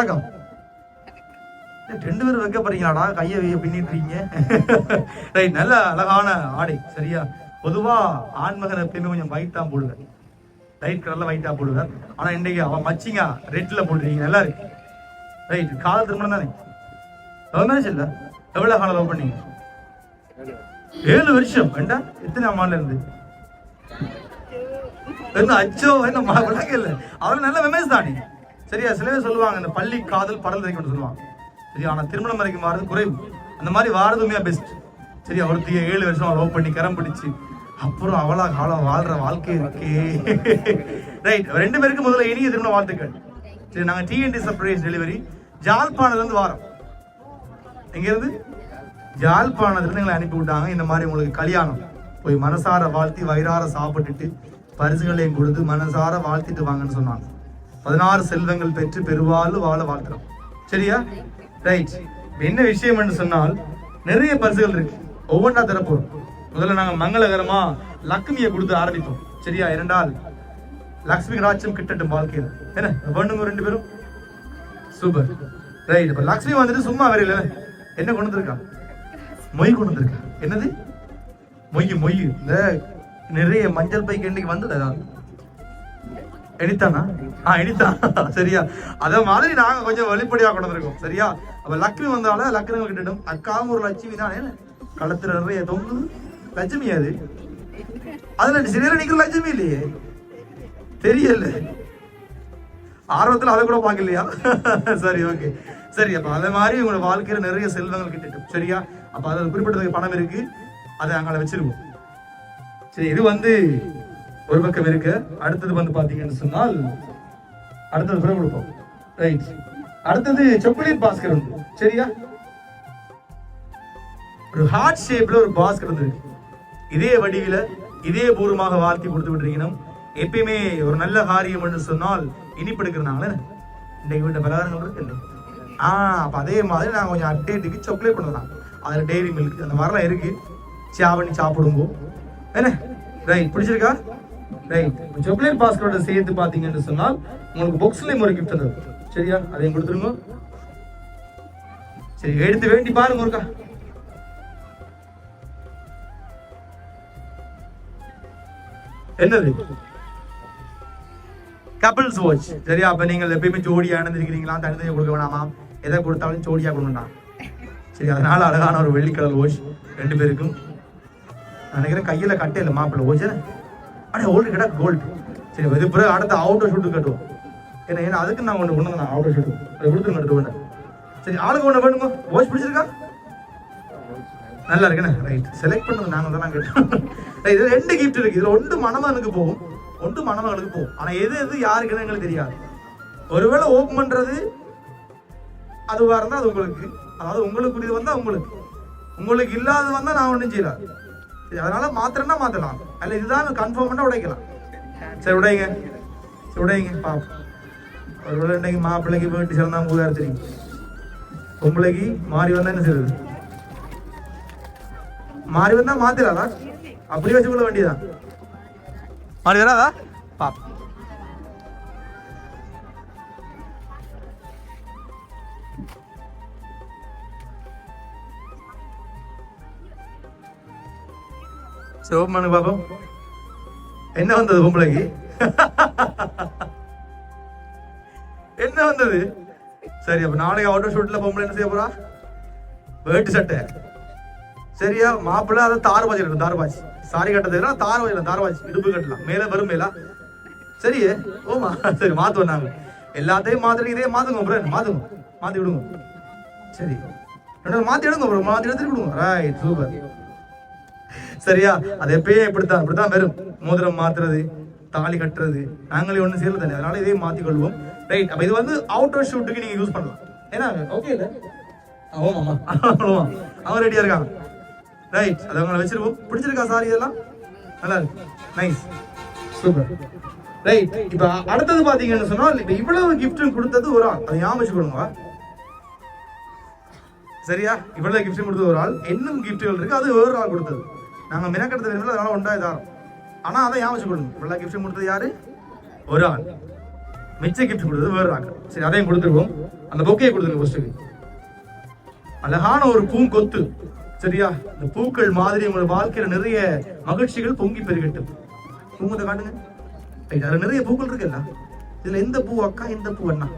வணக்கம். ரெண்டு பேரும் வைக்க போறீங்களாடா? கையை வைய பின்னிட்டுறீங்க ரைட் நல்ல அழகான ஆடை சரியா? பொதுவா ஆண்மகன் எப்பயுமே கொஞ்சம் ஒயிட் தான் போடுவேன். லைட் கலர்ல ஒயிட்டா போடுவேன். ஆனா இன்னைக்கு அவன் மச்சிங்க ரெட்ல போடுறீங்க நல்லா இருக்கு. ரைட் கால திருமணம் தானே? லவ் மேரேஜ் இல்ல? எவ்வளவு காலம் லவ் பண்ணீங்க? ஏழு வருஷம். வேண்டா எத்தனை அம்மால இருந்து? என்ன அச்சோ என்ன விளக்கம் இல்ல அவரு நல்ல மெமேஸ் தானே? சரியா? சில பேர் சொல்லுவாங்க இந்த பள்ளி காதல் படல் வரைக்கும் சொல்லுவாங்க. சரியா? ஆனால் திருமணம் வரைக்கும் வாரது குறைவு. அந்த மாதிரி வாரதுமே பெஸ்ட் சரியா? ஒருத்திய ஏழு வருஷம் லவ் பண்ணி கரம் பிடிச்சி அப்புறம் அவளா காலம் வாழ்ற வாழ்க்கை இருக்கே. ரைட் ரெண்டு பேருக்கு முதல்ல இனிய திருமண வாழ்த்துக்கள். சரி நாங்கள் டிஎன்டி சர்ப்ரைஸ் டெலிவரி ஜாழ்ப்பாணத்துலேருந்து வாரம். எங்கேருந்து எங்க எங்களை அனுப்பி விட்டாங்க. இந்த மாதிரி உங்களுக்கு கல்யாணம். போய் மனசார வாழ்த்தி வயிறார சாப்பிட்டுட்டு பரிசுகளையும் கொடுத்து மனசார வாழ்த்திட்டு வாங்கன்னு சொன்னாங்க. பதினாறு செல்வங்கள் பெற்று பெருவாழ்வு வாழ வாழ்த்துறோம் சரியா? ரைட் என்ன விஷயம் சொன்னால் நிறைய பரிசுகள் இருக்கு. ஒவ்வொன்றா தரப்போம் முதல்ல நாங்க மங்களகரமா லக்ஷ்மியை கொடுத்து ஆரம்பிப்போம் சரியா? இரண்டால் லக்ஷ்மி ராஜ்யம் கிட்டட்டும் வாழ்க்கையில். என்ன? பண்ணுங்க ரெண்டு பேரும். சூப்பர் ரைட் இப்போ லக்ஷ்மி வந்துட்டு சும்மா வரையில என்ன கொண்டு வந்திருக்கா? மொய் கொண்டு வந்திருக்கா. என்னது? மொய் மொய். இந்த நிறைய மஞ்சள் பைக்கு இன்னைக்கு வந்தது? அதான் எடித்தானா ஆ எனிதா. சரியா. அத மாதிரி நாங்க கொஞ்சம் வெளிப்படையா கொண்டு வந்திருக்கோம். சரியா? அப்ப லக்ஷ்மி வந்தால லக்னங்கள் கிட்டடும் அக்காவும் ஒரு லட்சுமி தானே. களத்துல நிறைய தொங்குது லட்சுமி அது? அதுல சிறையில நிக்கிற லட்சுமி இல்லையே? தெரியல. ஆர்வத்தில் அதை கூட பார்க்கலையா? சரி ஓகே. சரி அப்போ அதே மாதிரி உங்களோட வாழ்க்கையில் நிறைய செல்வங்கள் கிட்டட்டும். சரியா? அப்போ அதில் குறிப்பிட்டதுக்கு பணம் இருக்கு. அதை அங்கே வச்சிருவோம். சரி இது வந்து ஒரு பக்கம் இருக்கு அடுத்தது வந்து பாத்தீங்கன்னு சொன்னால் அடுத்தது பிறகு கொடுப்போம். ரைட் அடுத்தது சாக்லேட் பாஸ்கர் உண்டு. சரியா? ஒரு ஹார்ட் ஷேப்ல ஒரு பாஸ்கர் வந்துருக்கு. இதே வடிவில இதே பூர்வமாக வாழ்த்தி கொடுத்து விட்டுருக்கணும். எப்பயுமே ஒரு நல்ல காரியம் என்று சொன்னால் இனிப்படுக்கிறாங்களே இன்றைக்கு வீட்டு பலகாரங்கள் இருக்கு இல்லை. ஆ அப்போ அதே மாதிரி நான் கொஞ்சம் அப்டேட்டுக்கு சாக்லேட் பண்ணலாம் அதில் டெய்ரி மில்க் அந்த மாதிரிலாம் இருக்கு. சாவணி சாப்பிடுங்க. என்ன? ரைட் பிடிச்சிருக்கா? ரைட் சாக்லேட் பாஸ்கரோட சேர்த்து பாத்தீங்கன்னு சொன்னால் உங்களுக்கு பாக்ஸ்லயும் ஒரு கிஃப்ட் இருக்கும் சரியா? அதையும் கொடுத்துருங்க. சரி எடுத்து வேண்டி பாருங்க ஒருக்கா என்னது? கப்பிள்ஸ் வாட்ச் சரியா? அப்ப நீங்கள் எப்பயுமே ஜோடியா நடந்திருக்கிறீங்களா தனித்தனியா கொடுக்க வேணாமா? எதை கொடுத்தாலும் ஜோடியா கொடுக்கண்டா சரி அதனால அழகான ஒரு வெள்ளி கலர் வாட்ச் ரெண்டு பேருக்கும். நினைக்கிறேன் கையில கட்டையில மாப்பிள்ள வாட்ச் அடே ஓல்டு கிட்ட கோல்டு சரி இது பிறகு அடுத்த அவுட்டர் ஷூட்டு கட்டுவோம். ஏன்னா ஏன்னா அதுக்கு நான் ஒன்று கொண்டு நான் அவுட்டர் ஷூட்டு அதை கொடுத்துருங்க எடுத்து சரி ஆளுக்கு ஒன்று வேணுங்க? வாட்ச் பிடிச்சிருக்கா? நல்லா இருக்குண்ணே ரைட் செலக்ட் பண்ணது நாங்கள் தான் கேட்டோம் Right, ரெண்டு கிஃப்ட் இருக்கு. இதில் ஒன்று மணமகனுக்கு போகும் ஒன்று மணமகளுக்கு போகும். ஆனால் எது எது யாருக்குன்னு எங்களுக்கு தெரியாது. ஒருவேளை ஓப்பன் பண்ணுறது அதுவாக இருந்தால் அது உங்களுக்கு. அதாவது உங்களுக்கு இது வந்தால் உங்களுக்கு. உங்களுக்கு இல்லாத வந்தால் நான் ஒன்றும் செய்யலாம் அதனால மாத்திரம்னா மாத்தலாம். அல்ல இதுதான் கன்ஃபார்ம் பண்ணா உடைக்கலாம். சரி உடைங்க. சரி உடைங்க. பாப்போம். ஒருவேளை இன்னைக்கு மாப்பிள்ளைக்கு வேண்டி சிறந்தா உங்களுக்கு தெரியும். பொம்பளைக்கு மாறி வந்தா என்ன செய்யுது மாறி வந்தா மாத்திராதா? அப்படி வச்சு கொள்ள வேண்டியதான் மாறி வராதா? பாப் சிவமனு பாப்போம். என்ன வந்தது பொம்பளைக்கு? என்ன வந்தது? சரி அப்ப நாளைக்கு அவுட்டர் ஷூட்ல பொம்பளை என்ன செய்ய போறா? வேட்டு சட்டை. சரியா? மாப்பிள்ள அதை தார் பாய்ச்சி இருக்கும் தார் பாய்ச்சி. சாரி கட்டதுன்னா தார் பாய்ச்சலாம் தார் பாய்ச்சி. இடுப்பு கட்டலாம். மேல வரும் மேலா? சரி ஓமா. சரி மாத்துவோம் நாங்க. எல்லாத்தையும் மாத்துறீங்க இதே மாத்துங்க அப்புறம் மாத்துங்க. மாத்தி விடுங்க. சரி. ரெண்டு மாத்தி எடுங்க அப்புறம் மாத்தி எடுத்துட்டு விடுங்க ரைட் சூப்பர் சரியா? அது எப்பயே இப்படித்தான் இப்படித்தான் வரும். மோதிரம் மாத்துறது தாலி கட்டுறது நாங்களே ஒண்ணு செய்யறது தானே அதனால இதே மாத்தி கொள்வோம் ரைட் அப்ப இது வந்து அவுட்டர் ஷூட்டுக்கு நீங்க யூஸ் பண்ணலாம். ஏன்னா ஓகே இல்ல? ஆமாமா ஆமா. அவங்க ரெடியா இருக்காங்க. ரைட் அதை அவங்கள வச்சிருவோம். பிடிச்சிருக்கா சாரி இதெல்லாம்? நல்லா இருக்கு. நைஸ் சூப்பர் ரைட் இப்ப அடுத்தது பாத்தீங்கன்னு சொன்னால் இப்ப இவ்வளவு gift கொடுத்தது ஒரு ஆள். அதை ஞாபகம் வச்சுக்கணுங்க சரியா? இவ்வளவு gift கொடுத்தது ஒரு ஆள். இன்னும் கிஃப்ட்கள் இருக்கு அது வேறு ஆள் கொடுத்தது. நாங்க மினக்கெடுத்த விரும்பல அதனால ஒன்றா இதாரம் ஆனா அதை ஞாபகம் வச்சுக்கணும் இவ்வளவு கிஃப்ட் கொடுத்தது யாரு? ஒரு ஆள். மிச்ச கிஃப்ட் கொடுத்தது வேறு ஆக்கள் சரி அதையும் கொடுத்துருவோம். அந்த பொக்கையை கொடுத்துருங்க ஃபர்ஸ்ட்டுக்கு அழகான ஒரு பூங்கொத்து சரியா? இந்த பூக்கள் மாதிரி உங்களோட வாழ்க்கையில நிறைய மகிழ்ச்சிகள் பொங்கி பெருகட்டும். பூங்கத்தை காட்டுங்க. ரைட், நிறைய பூக்கள் இருக்குல்ல? இதுல எந்த பூ அக்கா எந்த பூ அண்ணா?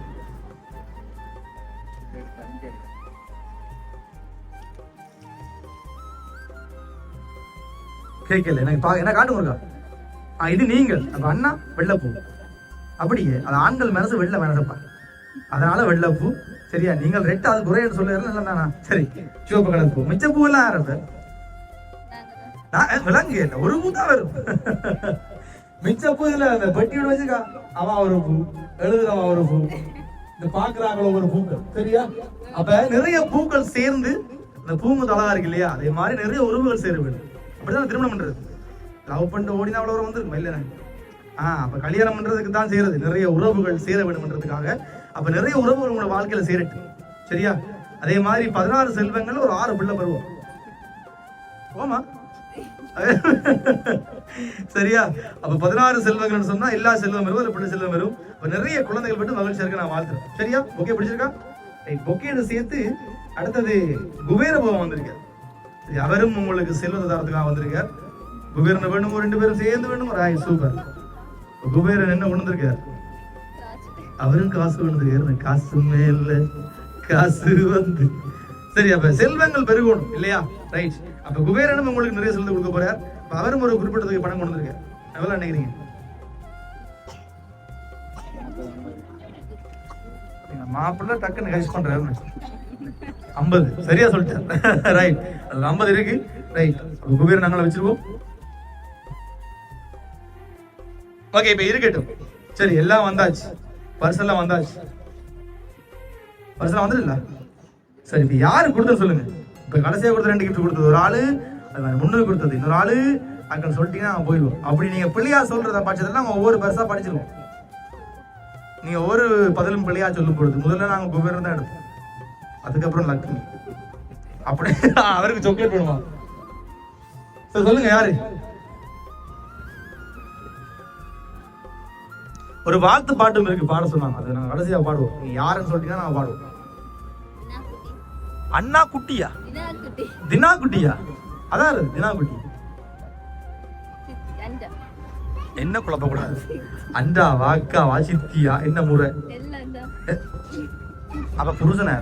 கேட்கல. எனக்கு பா என்ன காட்டுங்க இருக்கா ஆ இது நீங்கள். அப்ப அண்ணா வெள்ளைப்பூ. அப்படியே அது ஆண்கள் மனசு வெள்ளை மனசப்பா. அதனால வெள்ளைப்பூ. சரியா? நீங்கள் ரெட் அது குறையன்னு சொல்லுறது இல்லை தானா சரி சிவப்பு கலர் பூ. மிச்ச பூ எல்லாம் யார் நான் விளங்கு இல்லை ஒரு பூ தான் வரும். மிச்ச பூ இதுல அந்த பெட்டியோட வச்சுக்கா அவன் ஒரு பூ. எழுதுறவன் ஒரு பூ. இந்த பாக்குறாங்களோ ஒரு பூக்கள். சரியா? அப்ப நிறைய பூக்கள் சேர்ந்து இந்த பூங்கு அழகா இருக்கு இல்லையா? அதே மாதிரி நிறைய உறவுகள் சேர வேண்டும் அப்படிதான் திருமணம் பண்றது. லவ் பண்ணிட்டு ஓடினா அவ்வளோ வரும் வந்துருக்கும்? ஆ அப்ப கல்யாணம் பண்றதுக்கு தான் செய்யறது. நிறைய உறவுகள் சேர வேண்டும்ன்றதுக்காக அப்ப நிறைய உறவுகள் உங்களோட வாழ்க்கையில சேரட்டு சரியா? அதே மாதிரி பதினாறு செல்வங்கள் ஒரு ஆறு பிள்ளை பருவம். ஓமா சரியா? அப்ப பதினாறு செல்வங்கள்னு சொன்னா எல்லா செல்வம் வரும் ஒரு பிள்ளை செல்வம் வரும். அப்ப நிறைய குழந்தைகள் மட்டும் மகிழ்ச்சியா இருக்க நான் வாழ்த்துறேன். சரியா? பொக்கே பிடிச்சிருக்கா? பொக்கேன்னு சேர்த்து அடுத்தது குபேர பவம் வந்திருக்கேன் அவரும் உங்களுக்கு செல்வத்தை தரத்துக்காக வந்திருக்கார். குபேரன் வேணும் ரெண்டு பேரும் சேர்ந்து வேணும் ராய் சூப்பர். குபேரன் என்ன உணர்ந்திருக்கார்? அவரும் காசு விழுந்துருக்காரு காசு மேல காசு வந்து. சரி அப்ப செல்வங்கள் பெருகணும் இல்லையா? ரைட் அப்ப குபேரனும் உங்களுக்கு நிறைய செல்வம் கொடுக்க போறார். அவரும் ஒரு குறிப்பிட்டதுக்கு பணம் கொண்டு வந்திருக்கார் எவ்வளவு நினைக்கிறீங்க மாப்பிள்ள டக்குன்னு கைஸ் பண்றாரு ஐம்பது. சரியா சொல்லிட்டேன். ரைட் அது ஐம்பது இருக்கு. ரைட் குபேர் நாங்களை வச்சிருவோம். ஓகே இப்போ இருக்கட்டும். சரி எல்லாம் வந்தாச்சு. பர்ஸ் வந்தாச்சு. பர்ஸ் எல்லாம் சரி இப்போ யாரு கொடுத்தது சொல்லுங்க. இப்போ கடைசியாக கொடுத்த ரெண்டு கிஃப்ட் கொடுத்தது ஒரு ஆளு அது மாதிரி முன்னூறு கொடுத்தது. இன்னொரு ஆளு அக்கன்னு சொல்லிட்டீங்கன்னா போயிடுவோம் அப்படி நீங்க பிள்ளையா சொல்றத பட்சத்தில் நாங்கள் ஒவ்வொரு பர்ஸா படிச்சிருவோம். நீங்க ஒவ்வொரு பதிலும் பிள்ளையா சொல்லும் பொழுது முதல்ல நாங்கள் குபேரம் தான் எடுப்போம். அதுக்கப்புறம் லக்ஷ்மி அப்படியே அவருக்கு சாக்லேட் வேணுமா? சரி சொல்லுங்க யாரு? ஒரு வாழ்த்து பாட்டும் இருக்கு பாட சொன்னாங்க. அதை நாங்க கடைசியா பாடுவோம். நீங்க யாருன்னு சொல்லிட்டீங்கன்னா நாங்க பாடுவோம். அண்ணா குட்டியா தினா குட்டியா அதான் தினா குட்டி என்ன குழப்பக்கூடாது அண்டா வாக்கா வாசித்தியா என்ன முறை? அப்ப புருஷன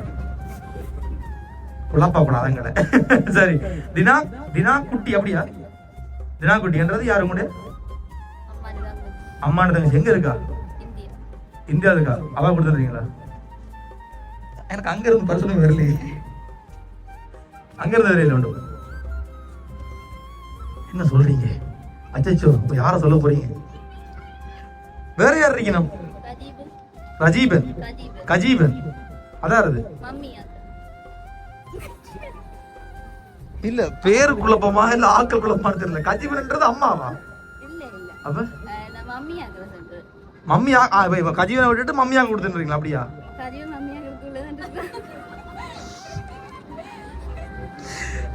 குழப்ப கூடாதுங்கட சரி தினா தினா குட்டி அப்படியா? தினா குட்டின்றது யாரு கூட அம்மானு தங்கச்சி. எங்க இருக்கா? இந்தியா இருக்கா? அவ கொடுத்துருக்கீங்களா எனக்கு அங்க இருந்து பரிசனம் வரலையே. அங்க இருந்து வரையில உண்டு. என்ன சொல்றீங்க? அச்சச்சோ இப்ப யார சொல்ல போறீங்க? வேற யார் இருக்கணும் ரஜீபன். கஜீபன். அதான் அது. இல்ல பேரு குழப்பமா இல்ல ஆக்கள் குழப்பமான்னு தெரியல. கஜீபன்ன்றது அம்மாவா? அப்ப? மம்மியா ஆ, இப்ப கஜீவனை விட்டுட்டு மம்மியா கொடுத்துருக்கீங்களா அப்படியா?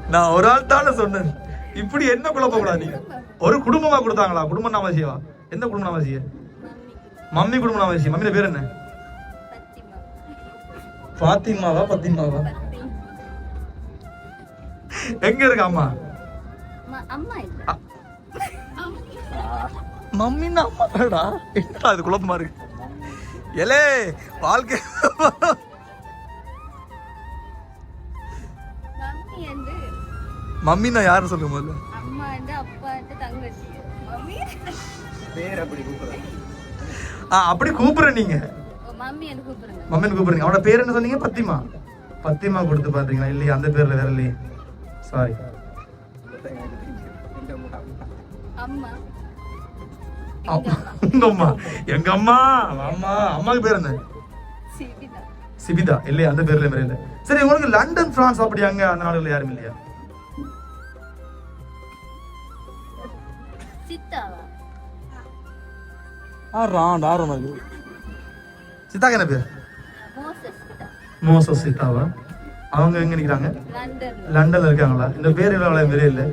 நான் ஒரு ஆள் தானே சொன்னேன். இப்படி என்ன குழப்ப கூடாது நீங்க ஒரு குடும்பமா கொடுத்தாங்களா? குடும்ப நாமசியவா? எந்த குடும்ப நாமசிய? மம்மி குடும்ப நாமசி மம்மியோட பேர் என்ன? பாத்திமாவா பத்திமாவா? எங்க இருக்கு அம்மா? அம்மா இல்ல. அ- மம்மின்னா அம்மாடா என்னடா இது குழப்பமா இருக்கு? எலே வாழ்க்கை. மம்மின்னா யாருன்னு சொல்லுங்க முதல்ல. அம்மா வந்து அப்பா வந்து தங்கச்சி. மம்மி? ஆ அப்படி கூப்பிடுறேன் நீங்க. மம்மி மம்மின்னு கூப்பிடுங்க. அவனோட பேர் என்ன சொன்னீங்க? பத்திமா. பத்திமா கொடுத்து பாத்தீங்களா? இல்லையா? அந்த பேர்ல வேற இல்லையே. சாரி அம்மா. எங்க அம்மா அம்மா. அம்மாக்கு பேர் என்ன? சிபிதா. சிபிதா. இல்லையா அந்த பேர்ல வேற இல்ல. சரி உங்களுக்கு லண்டன் பிரான்ஸ் அப்படி அங்க அந்த நாடுகள் யாரும் இல்லையா? சித்தாக்கு என்ன பேர்? மோசஸ் சித்தாவா? அவங்க எங்க நிக்கிறாங்க? லண்டன்ல இருக்காங்களா? இந்த பேர் எல்லாம் பெரிய இல்ல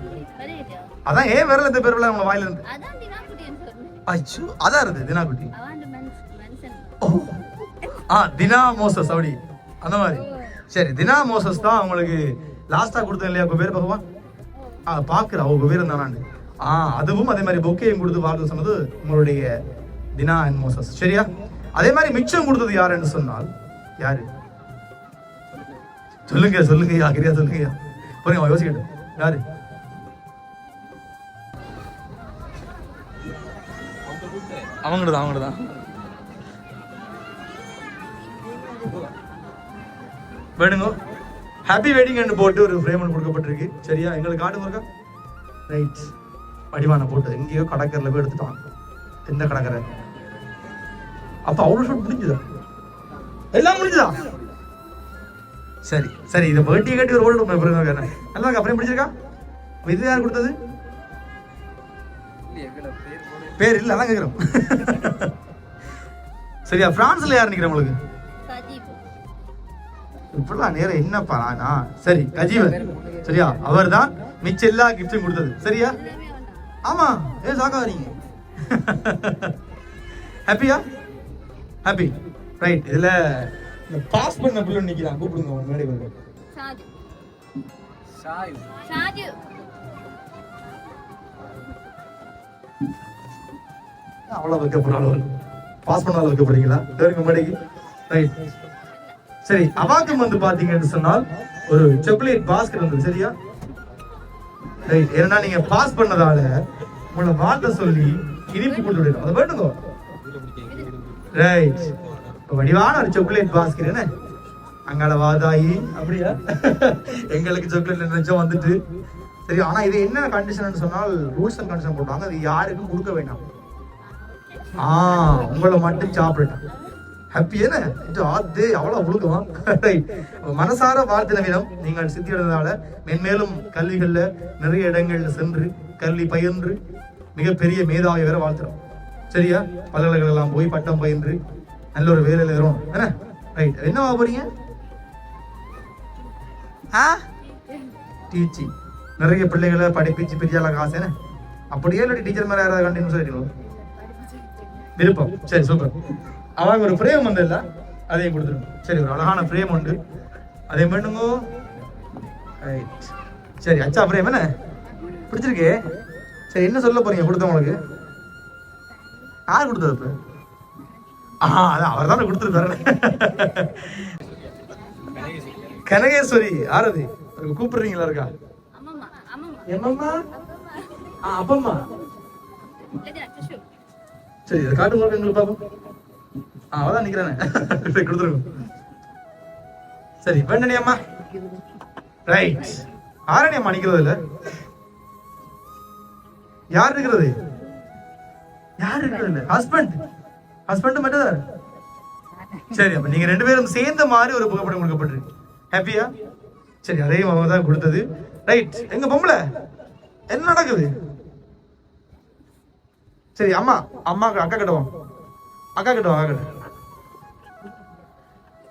அதான் ஏன் வரல இந்த பேர் அவங்க வாயில இருந்து அதான் அச்சோ அதான் இருக்கு தினாக்குட்டி. ஆ தினா மோசஸ் அப்படி. அந்த மாதிரி. சரி தினா மோசஸ் தான் அவங்களுக்கு லாஸ்டா கொடுத்தேன் இல்லையா உங்க பேர் பகவான்? ஆ பாக்குறா உங்க பேர் தானாண்டு. ஆ அதுவும் அதே மாதிரி பொக்கையும் கொடுத்து வாழ்த்து சொன்னது உங்களுடைய தினா அண்ட் மோசஸ். சரியா? அதே மாதிரி மிச்சம் கொடுத்தது யாருன்னு சொன்னால் யாரு? சொல்லுங்க சொல்லுங்க ஐயா கிரியா சொல்லுங்க ஐயா புரியுங்க யோசிக்கட்டும். யாரு? அவங்களது அவங்களதான். வேணுங்க? ஹாப்பி வெட்டிங் போட்டு ஒரு ஃப்ரேம் ஒன்று கொடுக்கப்பட்டிருக்கு. சரியா? எங்களுக்கு காடு இருக்கா ரைட் வடிவான போட்டு எங்கேயோ கடற்கரையில் போய் எடுத்துட்டான் எந்த கடற்கரை? அப்போ அவ்வளோ ஷூட் முடிஞ்சுதா? எல்லாம் முடிஞ்சுதா? சரி சரி இதை பேட்டியை கட்டி ஒரு ஓடு நல்லா இருக்கா அப்படியே முடிஞ்சிருக்கா அப்ப இது யார் கொடுத்தது? பேர் இல்ல அதான் கேக்குறோம். சரியா பிரான்ஸ்ல யார் நிக்கிறேன் உங்களுக்கு? இப்படிலாம் நேரம் என்னப்பா நானா சரி கஜீவன் சரியா அவர்தான் மிச்ச எல்லா கிஃப்டும் கொடுத்தது. சரியா? ஆமா ஏன் சாக்கா வரீங்க ஹாப்பியா ஹாப்பி ரைட் இதுல பாஸ் பண்ண பிள்ளை நிக்கிறான் கூப்பிடுங்க அவன் மேடை வந்து சாஜு. சாய். சாஜு. அவ்வளவு வைக்கப்படுறாள் பாஸ் பண்ணாலும் வைக்கப்படுறீங்களா தேருங்க மேடைக்கு ரைட் சரி அவாக்கம் வந்து பாத்தீங்கன்னு சொன்னால் ஒரு சாக்லேட் பாஸ்கெட் வந்தது சரியா? ரைட் ஏன்னா நீங்க பாஸ் பண்ணதால உங்களை வாழ்த்த சொல்லி இனிப்பு கொண்டு விடணும் அதை வேண்டுங்க. ரைட் வடிவான ஒரு சாக்லேட் பாஸ்கெட் என்ன? அங்கால வாதாயி. அப்படியா? எங்களுக்கு சாக்லேட் நினைச்சோம் வந்துட்டு. சரி ஆனா இது என்ன கண்டிஷன் சொன்னால் ரூல்ஸ் அண்ட் கண்டிஷன் போட்டாங்க. அது யாருக்கும் கொடுக்க வேண்டாம். ஆ உங்களை மட்டும் சாப்பிடட்டும். ஹாப்பி என்ன? ஆத்து அவ்வளோ உழுகுவான் மனசார வாழ்த்தின விதம் நீங்கள் சித்தியடைந்ததால மென்மேலும் கல்விகளில் நிறைய இடங்களில் சென்று கல்வி பயின்று மிகப்பெரிய மேதாவை வேற வாழ்த்துறோம். சரியா? பல்கலைக்கழகம் போய் பட்டம் பயின்று நல்ல ஒரு வேலையில் வரும் என்ன ரைட் என்னவா போறீங்க? ஆ? டீச்சிங் நிறைய பிள்ளைகளை படிப்பிச்சு பெரிய ஆளாக காசு என்ன? அப்படியே இல்லாட்டி டீச்சர் மாதிரி யாராவது கண்டினியூ சொல்லிடுவோம் விருப்பம். சரி சூப்பர் அவங்க ஒரு ஃப்ரேம் வந்து இல்லை அதையும் கொடுத்துருங்க. சரி ஒரு அழகான ஃப்ரேம் உண்டு. அதே பண்ணுங்க. ரைட் சரி அச்சா ஃப்ரேம் என்ன? பிடிச்சிருக்கே. சரி என்ன சொல்ல போறீங்க? கொடுத்தவங்களுக்கு யார் கொடுத்தது இப்போ ஆ அதான் அவர் தானே கொடுத்துருக்காரு கனகேஸ்வரி ஆரதி கூப்பிடுறீங்களா இருக்கா? எம்மம்மா? ஆ அப்பம்மா. சரி இதை காட்டு போக எங்களுக்கு பாப்போம் ஆ அதான் சரி, கொடுத்துருங்க. சரி பெண்ணனி அம்மா. ரைட் ஆரணி அம்மா நிக்கிறது இல்ல யார் இருக்கிறது யார் இருக்கிறது இல்ல ஹஸ்பண்ட் ஹஸ்பண்ட் மட்டும் சரி அப்ப நீங்க ரெண்டு பேரும் சேர்ந்த மாதிரி ஒரு புகைப்படம் கொடுக்கப்பட்டிருக்கு. ஹாப்பியா சரி அதையும் அவங்க தான் கொடுத்தது. ரைட் எங்க பொம்பளை? என்ன நடக்குது? சரி அம்மா அம்மா அக்கா கிட்ட அக்கா கிட்ட வா அக்கா கிட்ட.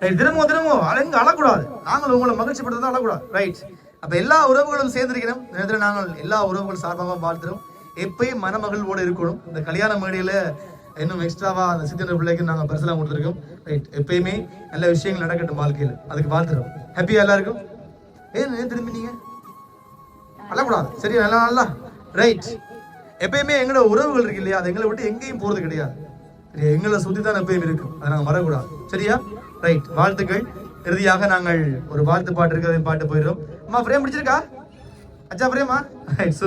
ரைட் தினமும் தினமும் அழங்க அழக்கூடாது. நாங்கள் உங்களை மகிழ்ச்சி படுறதா அழக்கூடாது. ரைட் அப்ப எல்லா உறவுகளும் சேர்ந்திருக்கிறோம் நேரத்தில் நாங்கள் எல்லா உறவுகள் சார்பாக வாழ்த்துறோம் எப்பயும் மனமகிழ்வோடு இருக்கணும். இந்த கல்யாண மேடையில இன்னும் எக்ஸ்ட்ராவா அந்த சித்தன பிள்ளைக்கு நாங்கள் பரிசெல்லாம் கொடுத்துருக்கோம். ரைட் எப்பயுமே நல்ல விஷயங்கள் நடக்கட்டும் வாழ்க்கையில். அதுக்கு வாழ்த்துறோம். ஹாப்பியா எல்லாருக்கும்? ஏன் ஏன் திரும்பி அழக்கூடாது. சரி நல்லா நல்லா ரைட் எப்பயுமே எங்களோட உறவுகள் இருக்கு இல்லையா? அது எங்களை விட்டு எங்கேயும் போறது கிடையாது. சரியா? எங்களை சுத்தி தான் எப்பயும் இருக்கும். அதை நாங்கள் மறக்கூடாது சரியா? ரைட் வாழ்த்துக்கள். இறுதியாக நாங்கள் ஒரு வாழ்த்து பாட்டு இருக்கிறதை பாட்டு போயிடுறோம். அம்மா ஃப்ரேம் பிடிச்சிருக்கா? அச்சா ஃப்ரேமா ரைட்